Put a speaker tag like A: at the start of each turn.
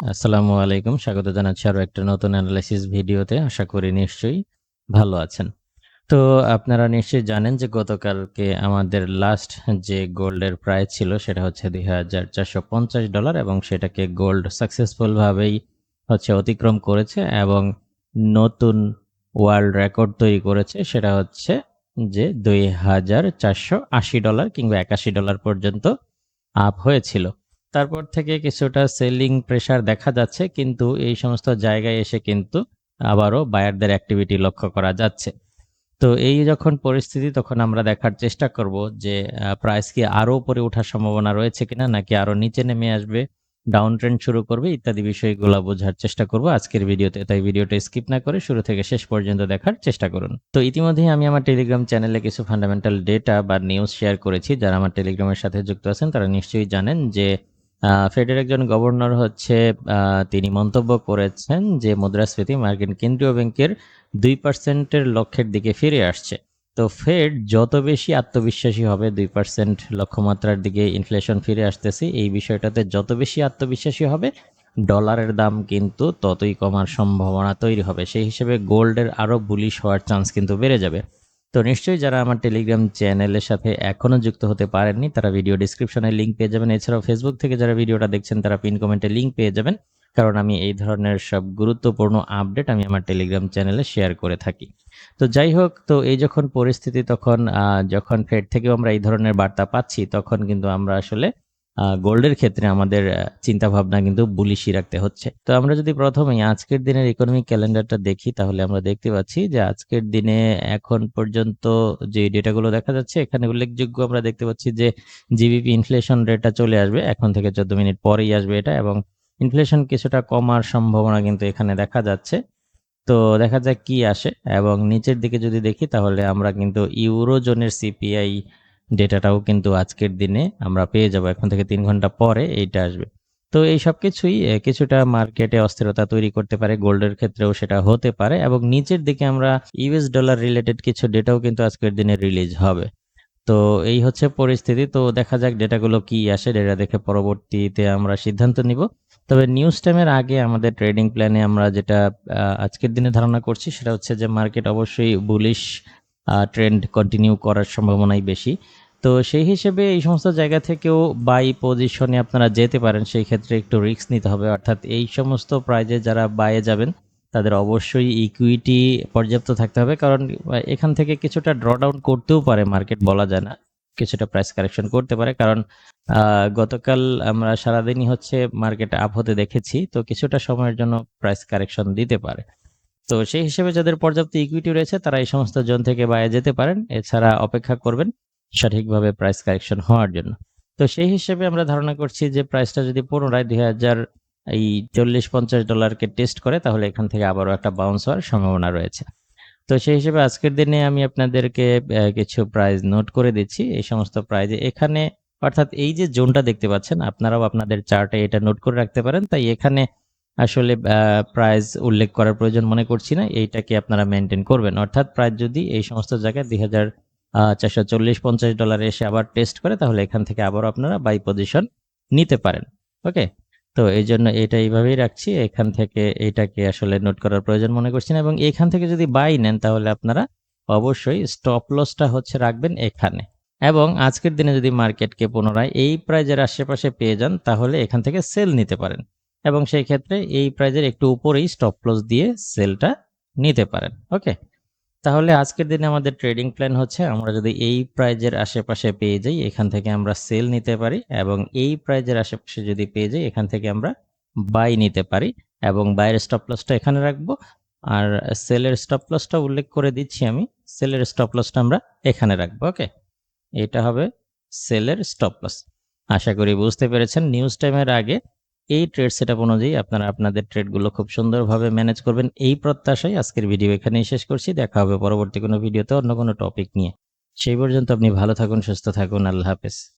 A: আসসালামু আলাইকুম। স্বাগত জানাচ্ছি আরও একটা নতুন অ্যানালাইসিস ভিডিওতে। আশা করি নিশ্চয়ই ভালো আছেন। তো আপনারা নিশ্চয়ই জানেন যে গতকালকে আমাদের লাস্ট যে গোল্ডের প্রাইস ছিল সেটা হচ্ছে দুই হাজার চারশো পঞ্চাশ ডলার এবং সেটাকে গোল্ড সাকসেসফুলভাবেই হচ্ছে অতিক্রম করেছে এবং নতুন ওয়ার্ল্ড রেকর্ড তৈরি করেছে সেটা হচ্ছে যে দুই হাজার চারশো আশি ডলার কিংবা একাশি ডলার পর্যন্ত আপ হয়েছিল। তারপর থেকে কিছুটা সেলিং প্রেসার দেখা যাচ্ছে, কিন্তু এই সমস্ত জায়গায় এসে কিন্তু আবারও বায়ারদের অ্যাক্টিভিটি লক্ষ্য করা যাচ্ছে। তো এই যখন পরিস্থিতি, তখন আমরা দেখার চেষ্টা করব যে প্রাইস কি আরও উপরে ওঠার সম্ভাবনা রয়েছে কিনা, নাকি আরও নিচে নেমে আসবে ডাউন ট্রেন্ড শুরু করবে, ইত্যাদি বিষয়গুলো বোঝার চেষ্টা করব আজকের ভিডিওতে। তাই ভিডিওটা স্কিপ না করে শুরু থেকে শেষ পর্যন্ত দেখার চেষ্টা করুন। তো ইতিমধ্যেই আমি আমার টেলিগ্রাম চ্যানেলে কিছু ফান্ডামেন্টাল ডেটা বা নিউজ শেয়ার করেছি। যারা আমার টেলিগ্রামের সাথে যুক্ত আছেন, তারা নিশ্চয়ই জানেন যে ফেডের একজন গভর্নর হচ্ছে তিনি মন্তব্য করেছেন যে মুদ্রাস্ফীতি মার্কিন কেন্দ্রীয় ব্যাংকের দুই পার্সেন্টের লক্ষ্যের দিকে ফিরে আসছে। তো ফেড যত বেশি আত্মবিশ্বাসী হবে, দুই পার্সেন্ট লক্ষ্যমাত্রার দিকে ইনফ্লেশন ফিরে আসতেছে, এই বিষয়টাতে যত বেশি আত্মবিশ্বাসী হবে, ডলারের দাম কিন্তু ততই কমার সম্ভাবনা তৈরি হবে। সেই হিসেবে গোল্ডের আরও বুলিশ হওয়ার চান্স কিন্তু বেড়ে যাবে। তো নিশ্চয়ই যারা আমার টেলিগ্রাম চ্যানেলের সাথে এখনও যুক্ত হতে পারেননি, তারা ভিডিও ডিসক্রিপশনে লিঙ্ক পেয়ে যাবেন। এছাড়াও ফেসবুক থেকে যারা ভিডিওটা দেখছেন, তারা পিন কমেন্টে লিঙ্ক পেয়ে যাবেন। কারণ আমি এই ধরনের সব গুরুত্বপূর্ণ আপডেট আমি আমার টেলিগ্রাম চ্যানেলে শেয়ার করে থাকি। তো যাই হোক, তো এই যখন পরিস্থিতি তখন যখন ফেড থেকেও আমরা এই ধরনের বার্তা পাচ্ছি, তখন কিন্তু আমরা আসলে গোল্ডের ক্ষেত্রে আমাদের চিন্তা ভাবনা কিন্তু বুলিশি রাখতে হচ্ছে। তো আমরা যদি প্রথমেই আজকের দিনের ইকোনমিক ক্যালেন্ডারটা দেখি, তাহলে আমরা দেখতে পাচ্ছি যে আজকের দিনে এখন পর্যন্ত যে ডেটাগুলো দেখা যাচ্ছে, এখানে উল্লেখযোগ্য আমরা দেখতে পাচ্ছি যে জিবিপি ইনফ্লেশন রেটটা চলে আসবে, এখন থেকে চোদ্দ মিনিট পরেই আসবে এটা, এবং ইনফ্লেশন কিছুটা কমার সম্ভাবনা কিন্তু এখানে দেখা যাচ্ছে। তো দেখা যাক কি আসে, এবং নিচের দিকে যদি দেখি, তাহলে আমরা কিন্তু ইউরোজোনের সিপিআই ডেটাটাও কিন্তু আজকের দিনে আমরা পেয়ে যাব। এখন থেকে তিন ঘণ্টা পরে এইটা আসবে। তো এই সব কিছুই কিছুটা মার্কেটে অস্থিরতা তৈরি করতে পারে, গোল্ডের ক্ষেত্রেও সেটা হতে পারে এবং নিচের দিকে আমরা ইউএস ডলার রিলেটেড কিছু ডেটাও কিন্তু আজকের দিনে রিলিজ হবে। তো এই হচ্ছে পরিস্থিতি। তো দেখা যাক ডেটাগুলো কি আসে, ডেটা দেখে পরবর্তীতে আমরা সিদ্ধান্ত নিব। তবে নিউজ টাইমের আগে আমাদের ট্রেডিং প্ল্যানে আমরা যেটা আজকের দিনে ধারণা করছি সেটা হচ্ছে যে মার্কেট অবশ্যই বুলিশ ট্রেন্ড কন্টিনিউ করার সম্ভাবনাই বেশি। তো সেই হিসেবে এই সমস্ত জায়গা থেকেও বাই পজিশনে আপনারা যেতে পারেন, সেই ক্ষেত্রে একটু রিস্ক নিতে হবে। অর্থাৎ এই সমস্ত প্রাইজে যারা বাইয়ে যাবেন, তাদের অবশ্যই ইকুইটি পর্যাপ্ত থাকতে হবে। কারণ এখান থেকে কিছুটা ড্রডাউন করতেও পারে মার্কেট বলা যায় না। কিছুটা প্রাইস কারেকশন করতে পারে। কারণ গতকাল আমরা সারাদিনই হচ্ছে মার্কেট আপ হতে দেখেছি, তো কিছুটা সময়ের জন্য প্রাইস কারেকশন দিতে পারে। তো সেই হিসেবে যাদের পর্যাপ্ত ইকুইটি রয়েছে, তারা এই সমস্ত জোন থেকে বাইরে যেতে পারেন। এছাড়া অপেক্ষা করবেন সঠিকভাবে প্রাইস কারেকশন হওয়ার জন্য। তো সেই হিসেবে আমরা ধারণা করছি যে প্রাইসটা যদি পুনরায় দুই হাজার এই চল্লিশ পঞ্চাশ ডলারকে টেস্ট করে, তাহলে এখান থেকে আবারও একটা বাউন্স হওয়ার সম্ভাবনা রয়েছে। তো সেই হিসেবে আজকের দিনে আমি আপনাদেরকে কিছু প্রাইজ নোট করে দিচ্ছি। এই সমস্ত প্রাইজে এখানে, অর্থাৎ এই যে জোনটা দেখতে পাচ্ছেন, আপনারাও আপনাদের চার্টে এটা নোট করে রাখতে পারেন। তাই এখানে আসলে প্রাইস উল্লেখ করার প্রয়োজন মনে করছি না। এইটাকে আপনারা মেনটেন করবেন। অর্থাৎ প্রাইস যদি এই সমস্ত জায়গায় দুই হাজার চারশো চল্লিশ পঞ্চাশ ডলারে এসে আবার টেস্ট করে, তাহলে এখান থেকে আবার আপনারা বাই পজিশন নিতে পারেন। ওকে তো এই জন্য এটা এইভাবেই রাখছি। এখান থেকে এইটাকে আসলে নোট করার প্রয়োজন মনে করছি না। এবং এখান থেকে যদি বাই নেন, তাহলে আপনারা অবশ্যই স্টপ লসটা হচ্ছে রাখবেন এখানে। এবং আজকের দিনে যদি মার্কেটকে পুনরায় এই প্রাইজের আশেপাশে পেয়ে যান, তাহলে এখান থেকে সেল নিতে পারেন। এবং সেই ক্ষেত্রে এই প্রাইজের একটু উপরেই স্টপ লস দিয়ে সেলটা নিতে পারেন ওকে তাহলে আজকের দিনে আমাদের ট্রেডিং প্ল্যান হচ্ছে, আমরা যদি এই প্রাইজের আশেপাশে পেয়ে যাই, এখান থেকে আমরা সেল নিতে পারি এবং এই প্রাইজের আশেপাশে যদি পেয়ে যাই, এখান থেকে আমরা বাই নিতে পারি এবং বাইরের স্টপ লসটা এখানে রাখব। আর সেলের স্টপ লসটা উল্লেখ করে দিচ্ছি আমি সেলের স্টপ লসটা আমরা এখানে রাখব ওকে এটা হবে সেলের স্টপ লস আশা করি বুঝতে পেরেছেন নিউজ টাইমের আগে এই ট্রেড সেট আপ অনুযায়ী আপনারা আপনাদের ট্রেডগুলো খুব সুন্দরভাবে ম্যানেজ করবেন। এই প্রত্যাশায় আজকের ভিডিও এখানেই শেষ করছি। দেখা হবে পরবর্তী কোনো ভিডিওতে অন্য কোনো টপিক নিয়ে। সেই পর্যন্ত আপনি ভালো থাকুন, সুস্থ থাকুন। আল্লাহ হাফেজ।